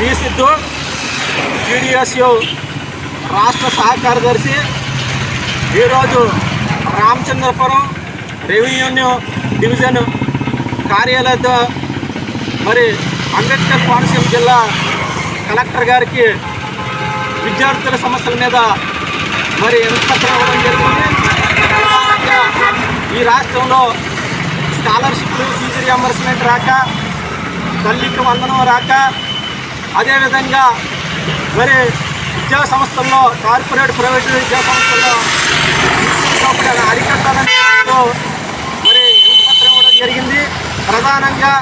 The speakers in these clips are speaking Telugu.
పి సిద్ధు టీడీఎస్యు రాష్ట్ర సహకార్యదర్శి ఈరోజు రామచంద్రపురం రెవెన్యూ డివిజన్ కార్యాలయంతో మరి అంబేద్కర్ కోనసీమ జిల్లా కలెక్టర్ గారికి విద్యార్థుల సమస్యల మీద మరి వినతిపత్రం ఇవ్వడం జరిగింది ప్రధానంగా ఈ రాష్ట్రంలో స్కాలర్షిప్లు ఫీజు రియంబర్స్మెంట్ రాక తల్లికి వందనం రాక అదేవిధంగా మరి విద్యా సంస్థల్లో కార్పొరేట్ ప్రైవేట్ విద్యా సంస్థల్లో దోపిడీని అరికట్టాలని మరి వినతిపత్రం ఇవ్వడం జరిగింది. ప్రధానంగా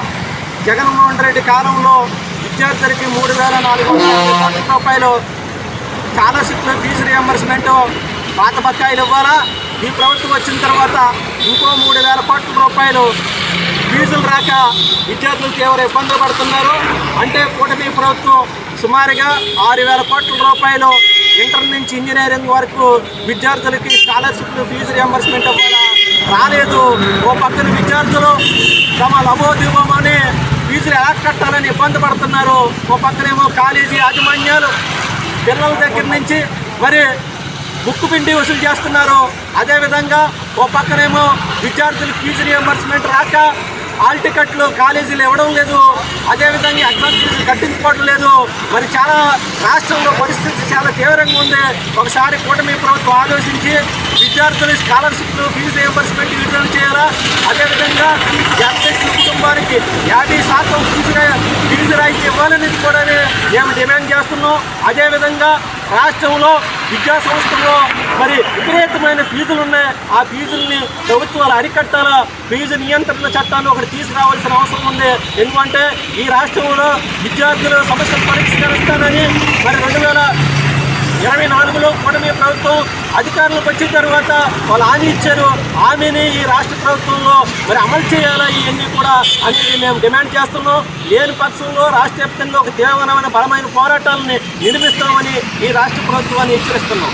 జగన్మోహన్ రెడ్డి కాలంలో విద్యార్థులకి మూడు వేల నాలుగు వందల కోట్ల రూపాయలు స్కాలర్షిప్లు ఫీజు రియంబర్స్మెంట్ పాత బకాయిలు ఇవ్వాలా? ఈ ప్రభుత్వం వచ్చిన తర్వాత ఇంకో మూడు వేల కోట్ల రూపాయలు ఫీజులు రాక విద్యార్థులు తీవ్ర ఇబ్బందులు పడుతున్నారు. అంటే కూటమి ప్రభుత్వం సుమారుగా ఆరు వేల కోట్ల రూపాయలు ఇంటర్ నుంచి ఇంజనీరింగ్ వరకు విద్యార్థులకి స్కాలర్షిప్లు ఫీజు రియంబర్స్మెంట్ ఇవ్వాలా? రాలేదు. ఓ పక్కన విద్యార్థులు తమ లభోదివమని ఫీజులు ఎలా కట్టాలని ఇబ్బంది పడుతున్నారు? ఓ పక్కనేమో కాలేజీ యాజమాన్యాలు పిల్లల దగ్గర నుంచి మరి బుక్ పిండి వసూలు చేస్తున్నారు. అదేవిధంగా ఓ పక్కనేమో విద్యార్థులు ఫీజు రియంబర్స్మెంట్ రాక హాల్ టికెట్లు కాలేజీలు ఇవ్వడం లేదు. అదేవిధంగా అడ్వాన్స్ కట్టించుకోవడం లేదు. మరి చాలా రాష్ట్రంలో పరిస్థితి చాలా తీవ్రంగా ఉంది. ఒకసారి కూటమి ప్రభుత్వం ఆలోచించి విద్యార్థులు స్కాలర్షిప్లు ఫీజు రియంబర్స్మెంట్ విడుదల చేయాలా? అదేవిధంగా ఎస్ఎస్టీ కుటుంబానికి యాభై శాతం ఫీజు ఫీజు రాయితీ ఇవ్వాలని కూడా మేము డిమాండ్ చేస్తున్నాం. అదేవిధంగా రాష్ట్రంలో విద్యా సంస్థల్లో మరి విపరీతమైన ఫీజులు ఉన్నాయి ఆ ఫీజుల్ని ప్రభుత్వాలు అరికట్టాలా? ఫీజు నియంత్రణ చట్టాన్ని ఒకటి తీసుకురావాల్సిన అవసరం ఉంది. ఎందుకంటే ఈ రాష్ట్రంలో విద్యార్థుల సమస్యలు పరిష్కరిస్తానని మరి రెండు వేల ఇరవై నాలుగులో కూటమి ప్రభుత్వం అధికారంలోకి వచ్చిన తర్వాత వాళ్ళు హామీ ఇచ్చారు. హామీని ఈ రాష్ట్ర ప్రభుత్వంలో మరి అమలు చేయాలా ఇవన్నీ కూడా అనేది మేము డిమాండ్ చేస్తున్నాం. లేని పక్షంలో రాష్ట్ర వ్యాప్తంగా ఒక తీవ్రమైన బలమైన పోరాటాలని నిర్మిస్తామని ఈ రాష్ట్ర ప్రభుత్వాన్ని హెచ్చరిస్తున్నాం.